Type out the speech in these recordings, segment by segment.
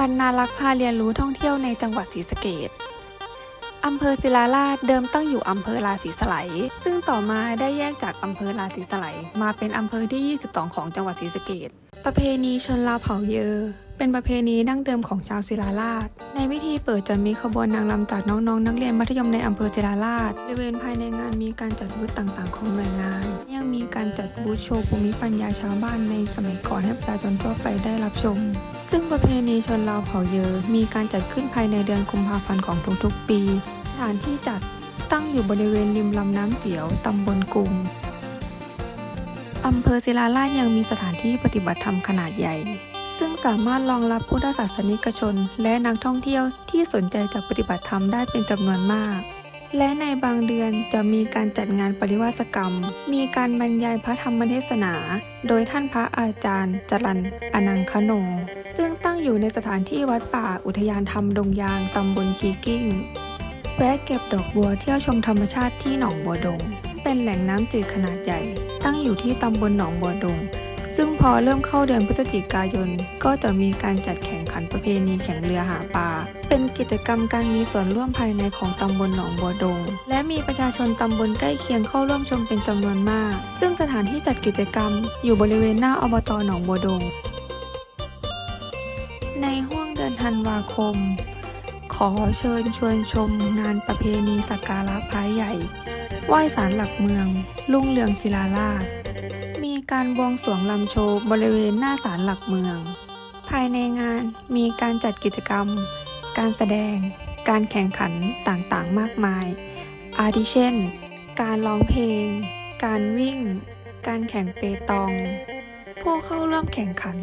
บรรณารักษ์พาเรียนรู้ท่องเที่ยวในจังหวัดศรีสะเกษอำเภอศิลาราชเดิมตั้งอยู่อำเภอราศีสไลซึ่งต่อมาได้แยกจากอำเภอราศีสไลมาเป็นอำเภอที่ 22 ของจังหวัดศรีสะเกษประเพณีชนลาเผาเยอ เป็นประเพณีดั้งเดิมของชาวศิลาราช ในพิธีเปิดจะมีขบวนนางรำจากน้องๆ นักเรียนมัธยมในอำเภอศิลาราชบริเวณภายในงานมีการจัดบูธต่างๆ ของหน่วยงาน ยังมีการจัดบูธโชว์ภูมิปัญญาชาวบ้านในสมัยก่อนให้ประชาชนทั่วไปได้รับชม ซึ่งประเพณีชนลาวเผาเยอมีการจัดขึ้นภายในเดือนกุมภาพันธ์ของทุกๆ ปีสถานที่จัดตั้งอยู่บริเวณริมลำน้ำเสียวตำบลกุงอำเภอศิลาราชยังมีสถานที่ปฏิบัติธรรมขนาดใหญ่ ซึ่งสามารถรองรับพุทธศาสนิกชน และนักท่องเที่ยวที่สนใจจะปฏิบัติธรรมได้เป็นจำนวนมาก และในบางเดือนจะมีการจัดงานปริวาสกรรม มีการบรรยายพระธรรมเทศนา โดยท่านพระอาจารย์จรันอนังคโน ซึ่งตั้งอยู่ในสถานที่วัดป่าอุทยานธรรมดงยางตำบลคีกิ้ง แวะเก็บดอกบัวเที่ยวชมธรรมชาติที่หนองบัวดง เป็นแหล่งน้ำจืดขนาดใหญ่ ตั้งอยู่ที่ตำบลหนองบัวดง ซึ่งพอเริ่มเข้าเดือนพฤศจิกายนก็จะมีการจัดแข่ง ขันประเพณีแข่งเรือหาปลา เป็นกิจกรรมการมีส่วนร่วมภายในของตำบลหนองบัวดง และมีประชาชนตำบลใกล้เคียงเข้าร่วมชมเป็นจำนวนมาก ซึ่งสถานที่จัดกิจกรรม อยู่บริเวณหน้าอบตหนองบัวดง ในห้วงเดือนธันวาคม ขอเชิญชวนชมงานประเพณีสักการะพระใหญ่ไหว้ศาลหลักเมือง ลุ่งเรืองศิลาราชมีการบวงสรวงลำโชว์บริเวณหน้าศาลหลักเมือง ภายในงานมีการจัดกิจกรรม การแสดง การแข่งขันต่างๆ มากมาย อาทิเช่น การร้องเพลง การวิ่ง การแข่งเปตอง ผู้เข้าร่วมแข่งขัน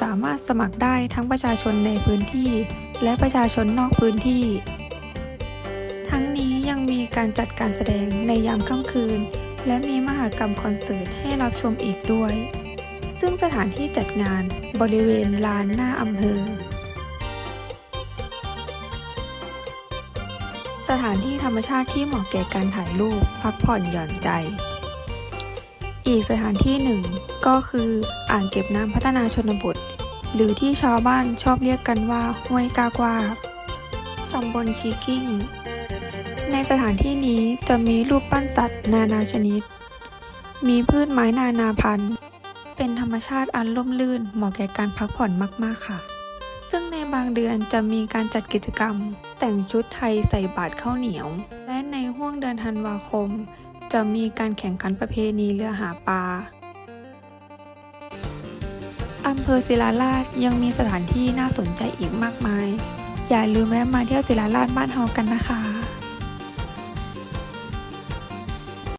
สามารถสมัครได้ทั้งประชาชนในพื้นที่ และประชาชนนอกพื้นที่ ทั้งนี้ยังมีการจัดการแสดงในยามค่ำคืน และมีมหกรรมคอนเสิร์ตให้รับชมอีกด้วย ซึ่งสถานที่จัดงานบริเวณลานหน้าอำเภอ สถานที่ธรรมชาติที่เหมาะแก่การถ่ายรูปพักผ่อนหย่อนใจ อีกสถานที่หนึ่งก็คืออ่างเก็บน้ำพัฒนาชนบท หรือที่ชาวบ้านชอบเรียกกันว่าห้วยกากวาตำบลคีกิ้ง ในสถานที่นี้จะมีรูปปั้นสัตว์นานาชนิด มีพืชไม้นานาพันธุ์ เป็นธรรมชาติอันร่มรื่นเหมาะแก่การพักผ่อนมากๆค่ะ ซึ่งในบางเดือนจะมีการจัดกิจกรรม แต่งชุดไทยใส่บาตรข้าวเหนียว และในห่วงเดือนธันวาคม จะมีการแข่งขันประเพณีเรือหาปลาอำเภอศิลาราชยังมีสถานที่น่าสนใจอีกมากมาย อย่าลืมแวะมาเที่ยวศิลาราชบ้านเฮากันนะคะ